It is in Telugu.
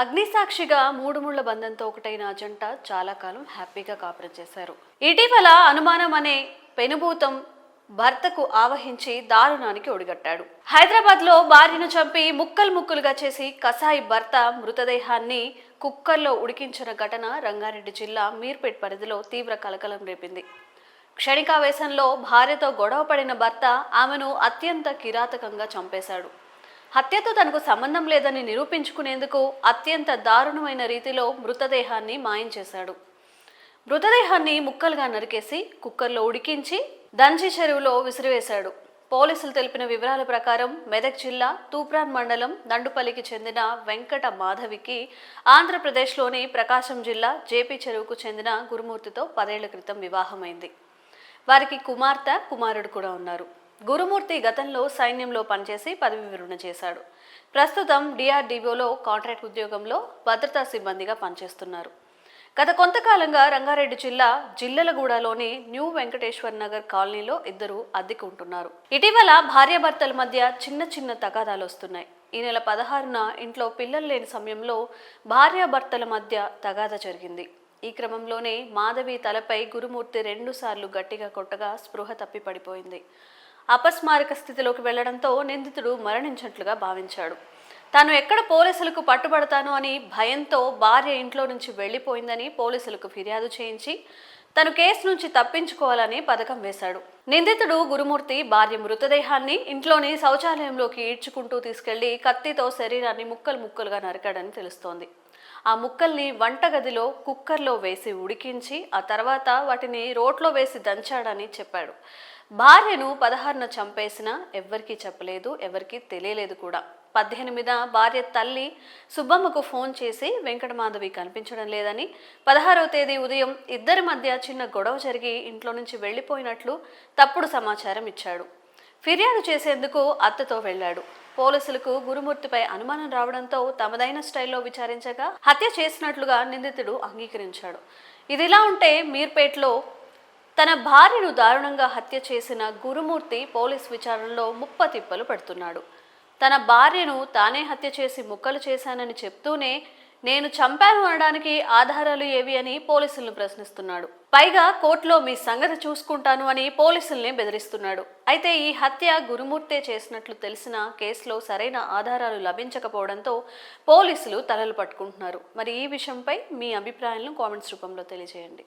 అగ్నిసాక్షిగా మూడు ముళ్ళ బంధంతో ఒకటైన జంట చాలా కాలం హ్యాపీగా కాపురం చేశారు. ఇటీవల అనుమానం అనే పెనుభూతం భర్తకు ఆవహించి దారుణానికి ఒడిగట్టాడు. హైదరాబాద్లో భార్యను చంపి ముక్కలు ముక్కలుగా చేసి కసాయి భర్త మృతదేహాన్ని కుక్కర్లో ఉడికించిన ఘటన రంగారెడ్డి జిల్లా మీర్పేట్ పరిధిలో తీవ్ర కలకలం రేపింది. క్షణికావేశంలో భార్యతో గొడవ పడిన భర్త ఆమెను అత్యంత కిరాతకంగా చంపేశాడు. హత్యతో తనకు సంబంధం లేదని నిరూపించుకునేందుకు అత్యంత దారుణమైన రీతిలో మృతదేహాన్ని మాయం చేశాడు. మృతదేహాన్ని ముక్కలుగా నరికేసి కుక్కర్లో ఉడికించి దంచి చెరువులో విసిరివేశాడు. పోలీసులు తెలిపిన వివరాల ప్రకారం మెదక్ జిల్లా తూప్రాన్ మండలం దండుపల్లికి చెందిన వెంకట మాధవికి ఆంధ్రప్రదేశ్లోని ప్రకాశం జిల్లా జేపీ చెరువుకు చెందిన గురుమూర్తితో పదేళ్ళ క్రితం వివాహమైంది. వారికి కుమార్తె కుమారుడు కూడా ఉన్నారు. గురుమూర్తి గతంలో సైన్యంలో పనిచేసి పదవి విరమణ చేశాడు. ప్రస్తుతం డిఆర్డీఓలో కాంట్రాక్ట్ ఉద్యోగంలో భద్రతా సిబ్బందిగా పనిచేస్తున్నారు. గత కొంతకాలంగా రంగారెడ్డి జిల్లా జిల్లలగూడలోని న్యూ వెంకటేశ్వర్ నగర్ కాలనీలో ఇద్దరు అద్దెకు ఉంటున్నారు ఇటీవల భార్యాభర్తల మధ్య చిన్న చిన్న తగాదాలు వస్తున్నాయి. ఈ నెల పదహారున ఇంట్లో పిల్లలు లేని సమయంలో భార్యాభర్తల మధ్య తగాదా జరిగింది. ఈ క్రమంలోనే మాధవి తలపై గురుమూర్తి రెండుసార్లు గట్టిగా కొట్టగా స్పృహ తప్పి పడిపోయింది అపస్మారక స్థితిలోకి వెళ్ళడంతో నిందితుడు మరణించినట్లుగా భావించాడు. తాను ఎక్కడ పోలీసులకు పట్టుబడతాను అని భయంతో భార్య ఇంట్లో నుంచి వెళ్ళిపోయిందని పోలీసులకు ఫిర్యాదు చేయించి తను కేసు నుంచి తప్పించుకోవాలని పథకం వేశాడు. నిందితుడు గురుమూర్తి భార్య మృతదేహాన్ని ఇంట్లోని శౌచాలయంలోకి ఈడ్చుకుంటూ తీసుకెళ్ళి కత్తితో శరీరాన్ని ముక్కలు ముక్కలుగా నరికాడని తెలుస్తోంది. ఆ ముక్కల్ని వంటగదిలో కుక్కర్లో వేసి ఉడికించి ఆ తర్వాత వాటిని రోట్లో వేసి దంచాడని చెప్పాడు. భార్యను పదహారున చంపేసినా ఎవ్వరికీ చెప్పలేదు ఎవరికీ తెలియలేదు కూడా. పద్దెనిమిద భార్య తల్లి సుబ్బమ్మకు ఫోన్ చేసి వెంకటమాధవి కనిపించడం లేదని. పదహారవ తేదీ ఉదయం ఇద్దరి మధ్య చిన్న గొడవ జరిగి ఇంట్లో నుంచి వెళ్ళిపోయినట్లు తప్పుడు సమాచారం ఇచ్చాడు. ఫిర్యాదు చేసేందుకు అత్తతో వెళ్ళాడు. పోలీసులకు గురుమూర్తిపై అనుమానం రావడంతో తమదైన స్టైల్లో విచారించగా హత్య చేసినట్లుగా నిందితుడు అంగీకరించాడు. ఇదిలా ఉంటే మీర్పేట్లో తన భార్యను దారుణంగా హత్య చేసిన గురుమూర్తి పోలీస్ విచారణలో ముప్ప తిప్పలు పడుతున్నాడు. తన భార్యను తానే హత్య చేసి ముక్కలు చేశానని చెప్తూనే నేను చంపాను అనడానికి ఆధారాలు ఏవి అని పోలీసులను ప్రశ్నిస్తున్నాడు. పైగా కోర్టులో మీ సంగతి చూసుకుంటాను అని పోలీసుల్ని బెదిరిస్తున్నాడు. అయితే ఈ హత్య గురుమూర్తే చేసినట్లు తెలిసిన కేసులో సరైన ఆధారాలు లభించకపోవడంతో పోలీసులు తలలు పట్టుకుంటున్నారు. మరి ఈ విషయంపై మీ అభిప్రాయాలను కామెంట్స్ రూపంలో తెలియజేయండి.